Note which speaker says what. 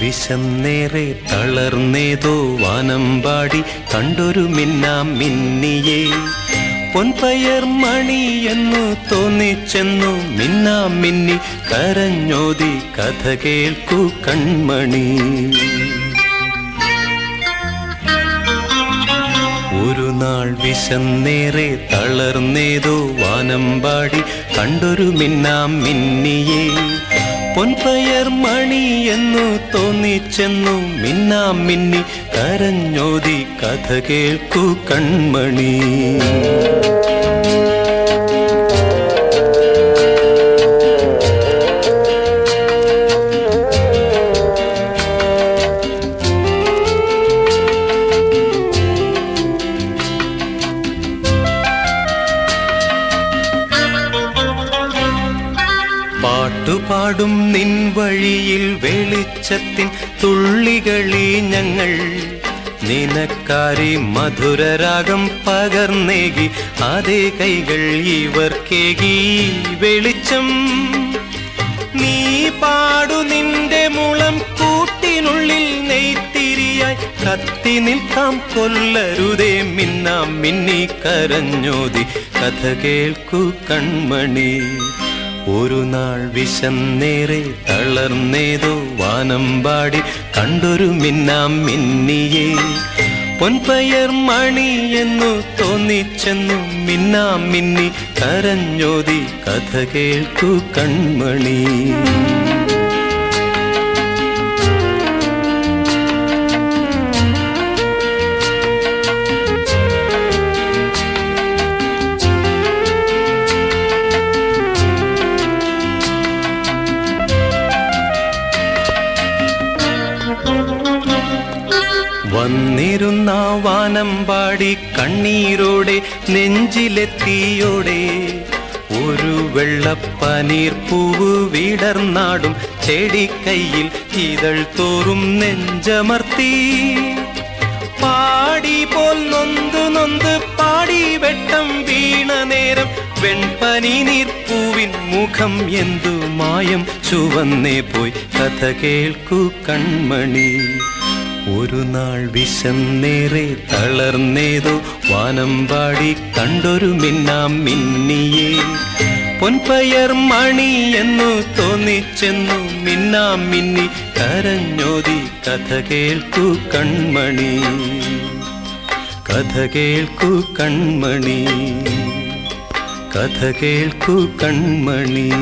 Speaker 1: വിശന്നേറെ തളർന്നേതോ പാടി കണ്ടൊരു മിന്നാം മിന്നിയെ. പൊൻപയർ മണി എന്നു തോന്നിച്ചെന്നു മിന്നാം മിന്നി കരഞ്ഞോതി കഥ കേൾക്കൂ കൺമണി. ഒരു നാൾ വിശന്നേറെ തളർന്നേതോ പാടി കണ്ടൊരു മിന്നാം മിന്നിയേ. പൊൻപയർ മണി എന്നു തോന്നിച്ചെന്നു മിന്നാം മിന്നി കരഞ്ഞോതി കഥ കേൾക്കൂ കൺമണി. പാട്ടുപാടും നിൻ വഴിയിൽ വെളിച്ചത്തിൻ തുള്ളികളി ഞങ്ങൾ. നിനക്കാരി മധുരരാഗം പകർന്നേകി അതേ കൈകൾ ഇവർക്കേകി വെളിച്ചം നീ പാടു നിന്റെ മുളം കൂട്ടിനുള്ളിൽ നെയ്ത്തിരിയായി. കത്തി നിൽക്കാം കൊല്ലരുതേ മിന്നാം മിന്നി കരഞ്ഞോതി. കഥ കേൾക്കൂ കൺമണി. ഒരു നാൾ വിശന്നേറെ തളർന്നേതോ വാനം പാടി കണ്ടൊരു മിന്നാം മിന്നിയെ. പൊൻപയർ മണി എന്നു തോന്നിച്ചെന്നു മിന്നാം മിന്നി കരഞ്ഞോതി കഥ കേൾക്കൂ കൺമണി. വന്നിരുന്ന വാനം പാടി കണ്ണീരോടെ നെഞ്ചിലെത്തിയോടെ. ഒരു വെള്ളപ്പനീർ പൂവ് വിടർന്നാടും ചെടിക്കൈയിൽ ഇതൾ തോറും നെഞ്ചമർത്തി. പാടി പോൽ നൊന്ത് നൊന്ത് പാടി വെട്ടം വീണ നേരം വെൺപനി നീർപ്പൂവിൻ മുഖം എന്തു മായം ചുവന്നേ പോയി. കഥ കേൾക്കൂ കൺമണി. ഒരു നാൾ വിശന്നേറെ തളർന്നേതോ വാനം പാടി കണ്ടൊരു മിന്നാം മിന്നിയെ. പൊൻപയർ മണി എന്നു തോന്നിച്ചെന്നു മിന്നാം മിന്നി കരഞ്ഞോതി കഥ കേൾക്കൂ കൺമണി. കഥ കേൾക്കൂ കൺമണി. കഥ കേൾക്കൂ കൺമണി.